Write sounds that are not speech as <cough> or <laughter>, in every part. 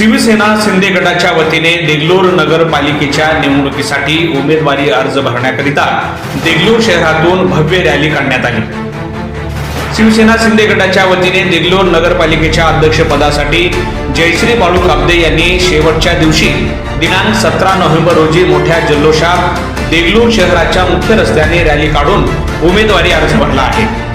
शिवसेना शिंदे गटाच्या वतीने देगलूर नगरपालिकेच्या निवडणुकीसाठी उमेदवारी अर्ज भरण्याकरिता देगलूर शहरातून भव्य रॅली काढण्यात आली. शिवसेना शिंदे गटाच्या वतीने देगलूर नगरपालिकेच्या अध्यक्षपदासाठी जयश्री बाळू काबदे यांनी शेवटच्या दिवशी दिनांक सतरा नोव्हेंबर रोजी मोठ्या जल्लोषात देगलूर शहराच्या मुख्य रस्त्याने रॅली काढून उमेदवारी अर्ज भरला आहे.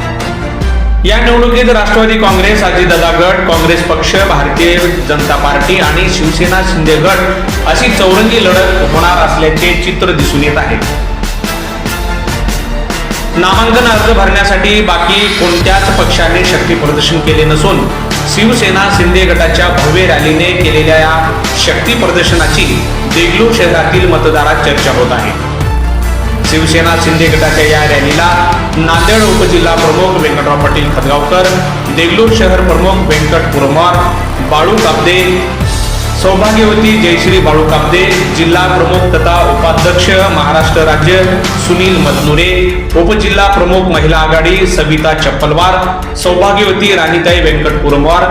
या निवडणुकीत राष्ट्रवादी काँग्रेस अजितदादा गट काँग्रेस पक्ष भारतीय जनता पार्टी आणि शिवसेना शिंदे गट अशी चौरंगी लढत होणार असल्याचे चित्र दिसून येत आहे. नामांकन अर्ज भरण्यासाठी बाकी कोणत्याच पक्षाने शक्ती प्रदर्शन केले नसून शिवसेना शिंदे गटाच्या भव्य रॅलीने केलेल्या या शक्ती प्रदर्शनाची देगलूर शहरातील मतदारात चर्चा होत आहे. शिवसेना शिंदे गटाच्या या रॅलीला नांदेड उपजिल्हा प्रमुख व्यंकटराव पाटील खतगावकर देगलूर शहर प्रमुख व्यंकट पुरमार बाळू काबदे सौभाग्यवती जयश्री बाळू काबदे जिल्हा प्रमुख तथा उपाध्यक्ष महाराष्ट्र राज्य सुनील मतनुरे उपजिल्हा प्रमुख महिला आघाडी सविता चप्पलवार सौभाग्यवती राणीताई व्यंकट पुरमवार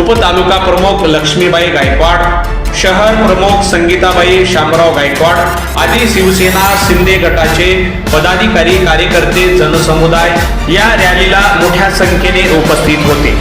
उपतालुका प्रमुख लक्ष्मीबाई गायकवाड शहर प्रमुख संगीताबाई शामराव गायकवाड आदी शिवसेना शिंदे गटाचे पदाधिकारी कार्यकर्ते जनसमुदाय या रॅलीला मोठ्या संख्येने उपस्थित होते.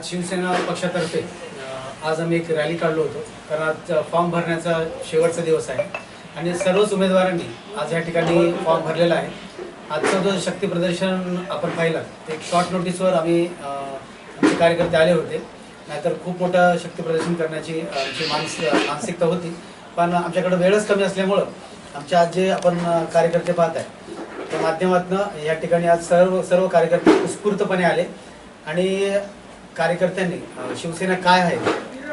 आज शिवसेना पक्षातर्फे आज आम्ही एक रॅली काढलो होतो. कारण आज फॉर्म भरण्याचा शेवटचा दिवस आहे. आणि सर्वच उमेदवारांनी आज या ठिकाणी फॉर्म भरलेला आहे. आजचं जो शक्ती प्रदर्शन आपण पाहिलं ते एक शॉर्ट नोटीसवर आम्ही आमचे कार्यकर्ते आले होते. नाहीतर खूप मोठं शक्ती प्रदर्शन करण्याची आमची मानस मानसिकता होती. पण आमच्याकडे वेळच कमी असल्यामुळं आमचे आज जे आपण कार्यकर्ते पाहत आहे त्या माध्यमातून या ठिकाणी आज सर्व सर्व कार्यकर्ते उत्स्फूर्तपणे आले. आणि कार्यकर्त्यांनी शिवसेना काय आहे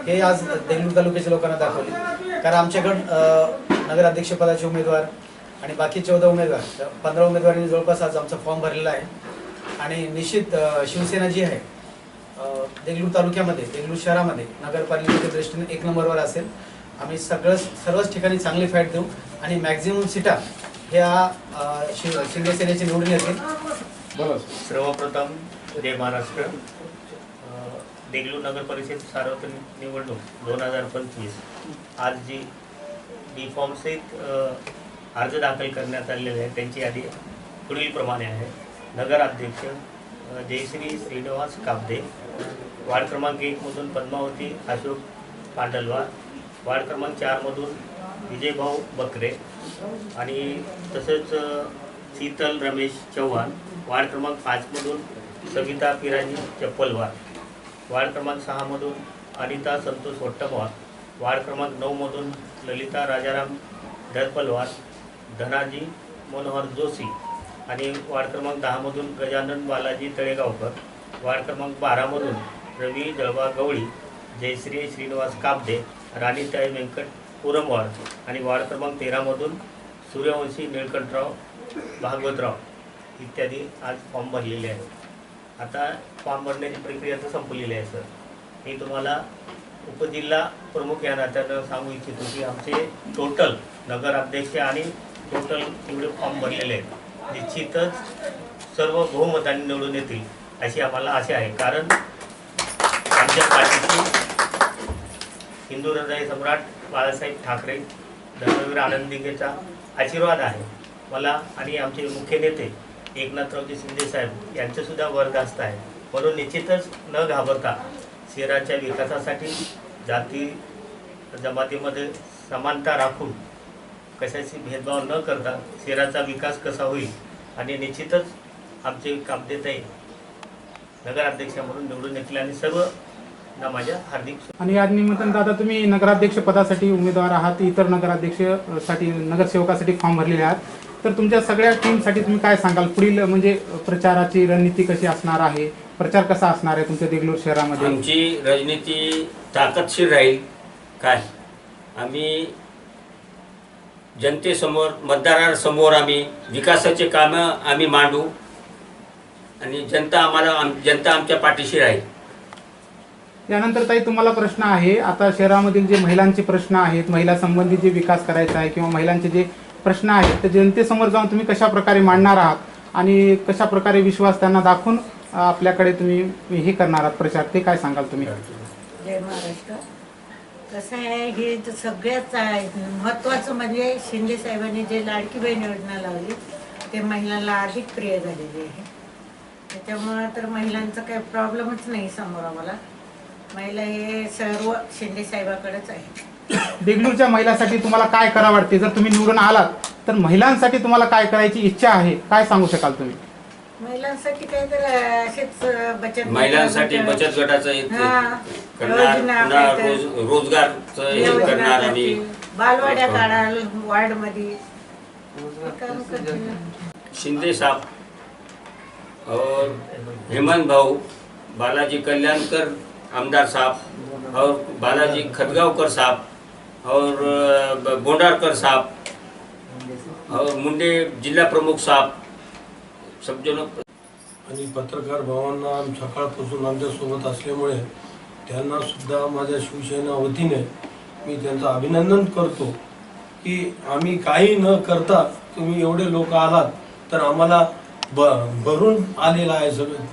हे आज देगलूर तालुक्याच्या लोकांना दाखवले. कारण आमच्याकडं नगराध्यक्षपदाचे उमेदवार आणि बाकी चौदा उमेदवार पंधरा उमेदवारांनी जवळपास आज आमचा फॉर्म भरलेला आहे. आणि निश्चित शिवसेना जी आहे देगलूर तालुक्यामध्ये देगलूर शहरामध्ये नगरपालिकेच्या दृष्टीने एक नंबरवर असेल. आम्ही सगळं सर्वच ठिकाणी चांगली फाईट देऊ आणि मॅक्झिमम सीटा ह्या अ, शिव शिंदे निवडून येतील. सर्वप्रथम जय महाराष्ट्र. देगलूर नगर परिषद सार्वत्रिक निवडणूक दोन हजार पंचवीस. आज जी डी फॉर्मसहित अर्ज दाखल करण्यात आलेले आहे त्यांची यादी पुढीलप्रमाणे आहे. नगराध्यक्ष जयश्री श्रीनिवास काबदे वार्ड क्रमांक एकमधून पद्मावती अशोक पांडलवार वार्ड क्रमांक चारमधून विजयभाऊ बकरे आणि तसंच शीतल रमेश चव्हाण वार्ड क्रमांक पाचमधून सविता पिराजी चप्पलवार. वार्ड क्रमांक सहामधून अनिता संतोष वट्टमवार वार्ड क्रमांक नऊमधून ललिता राजाराम धरपलवार धनाजी मनोहर जोशी आणि वार्ड क्रमांक दहामधून गजानन बालाजी तळेगावकर वार्ड क्रमांक बारामधून रवी जळवा गवळी जयश्री श्रीनिवास कापदे राणीताई व्यंकट पुरमवार आणि वार्ड क्रमांक तेरामधून सूर्यवंशी निळकंठराव भागवतराव इत्यादी आज फॉर्म भरलेले आहेत. आता फॉर्म भरण्याची प्रक्रिया तर संपलेली आहे सर. मी तुम्हाला उपजिल्हा प्रमुख या नात्यानं सांगू इच्छितो की आमचे टोटल नगराध्यक्ष आणि टोटल एवढे फॉर्म भरलेले आहेत. निश्चितच सर्व बहुमताने निवडून येतील अशी आम्हाला आशा आहे. कारण आमच्या पार्टीची हिंदू हृदय सम्राट बाळासाहेब ठाकरे धर्मवीर आनंदींगेचा आशीर्वाद आहे. मला आणि आमचे मुख्य नेते एकनाथरावजी शिंदे साहेब यांचे सुद्धा वर्धास्त आहे. म्हणून निश्चितच न घाबरता शहराच्या विकासासाठी जाती जमातीमध्ये समानता राखून कशाशी भेदभाव न करता शहराचा विकास कसा होईल आणि निश्चितच आमचे कामदेताई नगराध्यक्ष म्हणून निवडून येतील आणि सर्व ना माझ्या हार्दिक आणि या निमित्तानं दादा तुम्ही नगराध्यक्ष पदासाठी उमेदवार आहात इतर नगराध्यक्षसाठी नगरसेवकासाठी फॉर्म भरलेले आहात. तर तुमच्या सगळ्या टीमसाठी तुम्ही काय सांगाल? पुढील म्हणजे प्रचाराची रणनीती कशी असणार आहे? प्रचार कसा असणार आहे तुमच्या देगलूर शहरामध्ये? आमची रणनीती ताकदशीर राहील काय? आम्ही जनतेसमोर मतदारांसमोर आम्ही विकासाचे कामं आम्ही मांडू आणि जनता आम्हाला आम जनता आमच्या पाठीशी राहील. यानंतर ताई तुम्हाला प्रश्न आहे आता शहरामधील जे महिलांचे प्रश्न आहेत महिला संबंधित जे विकास करायचा आहे किंवा महिलांचे जे प्रश्न आहेत ते जनतेसमोर जाऊन तुम्ही कशा प्रकारे मांडणार आहात आणि कशा प्रकारे विश्वास त्यांना दाखवून आपल्याकडे तुम्ही हे करणार आहात प्रचार ते काय सांगाल तुम्ही? जय महाराष्ट्र. कसं आहे हे तर सगळ्यात आहे महत्त्वाचं म्हणजे शिंदे साहेबांनी जे लाडकी बहीण योजना लावली ते महिलांना अधिक प्रिय झालेली आहे. त्याच्यामुळं तर महिलांचा काही प्रॉब्लेमच नाही समोर आम्हाला. महिला हे सर्व शिंदे साहेबाकडेच आहे देगलूरच्या महिलांसाठी तुम्हाला काय करा वाटते? जर तुम्ही निवडून आलात तर महिलांसाठी तुम्हाला काय करायची इच्छा आहे? काय सांगू शकाल तुम्ही? महिलांसाठी काहीतरी असेच बचत महिलांसाठी बचत. गटाचं एक हा. करणार योजना पुन्हा काहीतरी. रोज रोजगारचं हे योजना करणार आम्ही. करतील. बालवाड्या काढाल वार्डमध्ये. काम करतील शिंदे साहब और हेमंत भाऊ बालाजी कल्याणकर आमदार साहब और बालाजी खतगांवकर साहब और बोंडारकर साहब और मुंडे जिल्हा प्रमुख साहब सब जण आणि पत्रकार भावांना सकाळपासून आमच्यासोबत असल्यामुळे त्यांना सुद्धा माझ्या शिवसेना वतीने मी त्यांचं अभिनंदन करतो की आम्ही काही न करता तुम्ही एवढे लोक आलात तर आम्हाला ब भरून आलेलं आहे सगळं.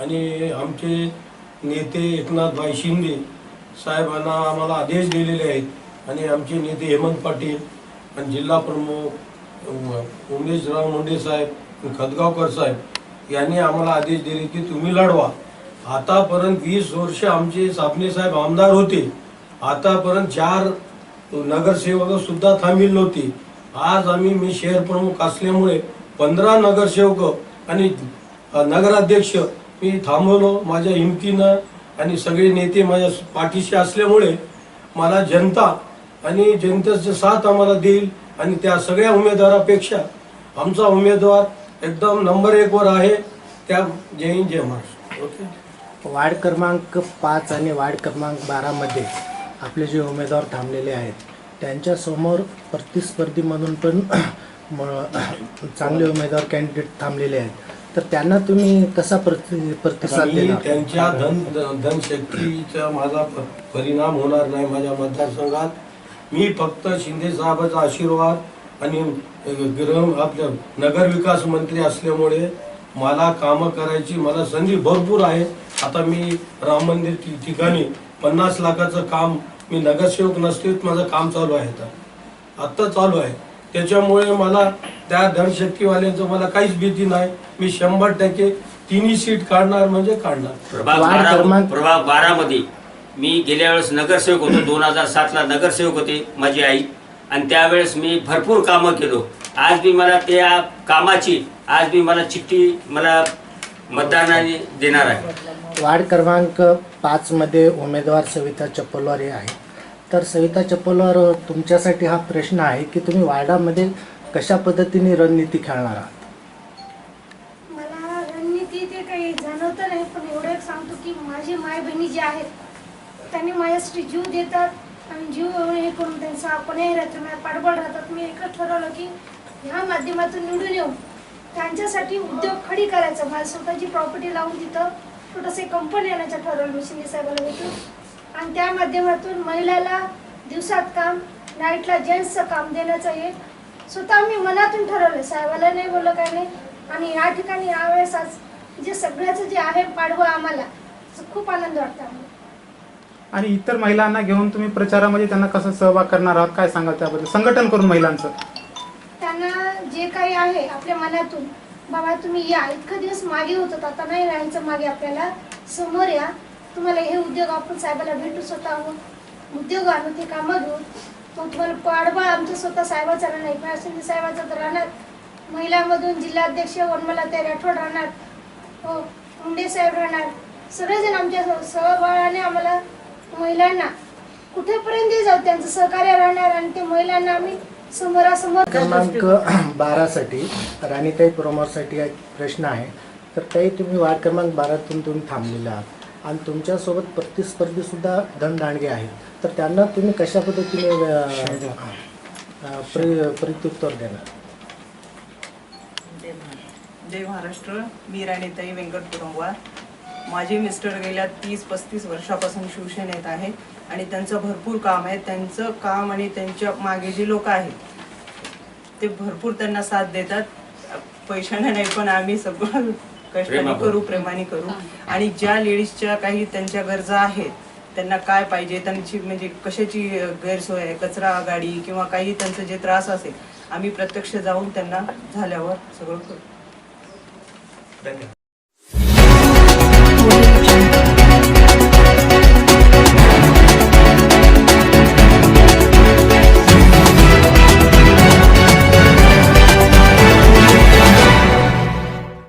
आणि आमचे नेते एकनाथभाई शिंदे साहेबांना आम्हाला आदेश दिलेले आहेत. आणि आमचे नेते हेमंत पाटील आणि जिल्हा प्रमुख उमेशराव मुंडे साहेब खतगावकर साहेब यांनी आम्हाला आदेश दिले की तुम्ही लढवा. आतापर्यंत वीस वर्ष आमचे सापणे साहेब आमदार होते. आतापर्यंत चार नगरसेवक सुद्धा थांबील नव्हती. आज आम्ही मी शहर प्रमुख असल्यामुळे पंधरा नगरसेवक आणि नगराध्यक्ष मी थांबवलो. माझ्या हिमतीनं आणि सगळे नेते माझ्या पाठीशी असल्यामुळे मला जनता आणि जनतेचं साथ आम्हाला देईल आणि त्या सगळ्या उमेदवारापेक्षा आमचा उमेदवार एकदम नंबर एक वर आहे. त्या जय हिंद जय महाराष्ट्र. ओके? वार्ड क्रमांक पाच आणि वार्ड क्रमांक बारामध्ये आपले जे उमेदवार थांबलेले आहेत त्यांच्यासमोर प्रतिस्पर्धी म्हणून पण <clears throat> म- चांगले उमेदवार कॅन्डिडेट थांबलेले आहेत. तर त्यांना तुम्ही कसा प्रति प्रतिसाद मी देणार? त्यांच्या धन धनशक्तीचा माझा प- परिणाम होणार नाही माझ्या मतदारसंघात. मी फक्त शिंदे साहेबाचा आशीर्वाद आणि गृह आपल्या नगर विकास मंत्री असल्यामुळे मला कामं करायची मला संधी भरपूर आहे. आता मी राम मंदिर ठि- ठिकाणी पन्नास लाखाचं काम मी नगरसेवक नसतेच माझं काम चालू आहे आता. आत्ता चालू आहे. त्याच्यामुळे मला त्या धनशक्तीवाल्यांचं मला काहीच भीती नाही मी शंभर टक्के तिन्ही सीट काढणार म्हणजे काढणार. प्रभाग वार्ड बारा क्रमांक- प्रभाग बारामध्ये मी गेल्या वेळेस नगरसेवक होतो दोन हजार सातला नगरसेवक होते माझी आई. आणि त्यावेळेस मी भरपूर कामं केलो. आज बी मला त्या कामाची आज बी मला चिठ्ठी मला मतदानाने देणार आहे. वार्ड क्रमांक पाचमध्ये उमेदवार सविता चप्पलवार हे आहे तर सविता चप्पलवार तुमच्यासाठी हा प्रश्न आहे की तुम्ही वार्डामध्ये कशा पद्धतीने रणनीती खेळणार आहात? मला रणनीती ते काही जाणवत नाही पण एवढं एक सांगतो की माझी माय बहिणी जे आहेत त्यांनी माझ्यासाठी जीव देतात आणि जीव हे करून त्यांचा कोणाही राहतो माझ्या पाठबळ राहतात. मी एकच ठरवलं की ह्या माध्यमातून निवडून येऊ. त्यांच्यासाठी उद्योग खडी करायचा. माझी स्वतःची प्रॉपर्टी लावून तिथं छोटंसं कंपनी आणायचं ठरवलं मी शिंदे साहेबाला भेटून. आणि त्या माध्यमातून महिलाला दिवसात काम नाईटला जेंट्सचं काम देण्याचं एक स्वतः मी मनातून ठरवलं साहेबाला नाही बोललं काय नाही. आणि या ठिकाणी यावेळेस आज जे सगळ्याचं जे आहे पाडवं आम्हाला खूप आनंद वाटतो आम्हाला. आणि इतर महिलांना घेऊन तुम्ही प्रचारामध्ये त्यांना कसं सहभाग करणार आहात? काय सांगाल त्याबद्दल? संघटन करून महिलांचं. त्यांना जे काही आहे आपल्या मनातून बाबा तुम्ही या. इतका दिवस मागे होतात. आता नाही राहायचं मागे आपल्याला. समोर या. तुम्हाला हे उद्योग आपण साहेबाला भेटू स्वतः उद्योग आणू ते कामातून. घेऊ मग तुम्हाला पाडबळ आमच्या स्वतः साहेबाचा राहणार. एकनाथ शिंदे साहेबाचा तर राहणार. महिलांमधून जिल्हाध्यक्ष वनमला ते राठोड राहणार. हो मुंडे साहेब राहणार. सगळेजण आमच्या स- सहबळाने आम्हाला महिलांना कुठेपर्यंत जाऊ त्यांचं सहकार्य राहणार आणि ते महिलांना आम्ही समोरासमोर क्रमांक <clears throat> बारासाठी राणीताई प्रोमोसाठी एक प्रश्न आहे. तर ताई तुम्ही वार्ड क्रमांक बारातून तुम्ही थांबलेला आहात. आणि तुमच्यासोबत प्रतिस्पर्धी सुद्धा धनदांडगे आहेत. तर त्यांना तुम्ही कशा पद्धतीने प्रत्युत्तर देणार? जय महाराष्ट्र. मी राणीताई व्यंकट पुरंगवार माझे मिस्टर गेल्या तीस पस्तीस वर्षापासून शिवसेनेत आहे आणि त्यांचं भरपूर काम आहे. त्यांचं काम आणि त्यांच्या मागे जे लोक आहेत ते भरपूर त्यांना साथ देतात. पैशाने नाही पण आम्ही सगळं कष्टाने. करू प्रेमाने करू. आणि ज्या लेडीजच्या काही त्यांच्या गरजा आहेत त्यांना काय पाहिजे त्यांची म्हणजे कशाची गैरसोय आहे कचरा गाडी किंवा काही त्यांचं जे त्रास असेल आम्ही प्रत्यक्ष जाऊन त्यांना झाल्यावर सगळं करू. धन्यवाद.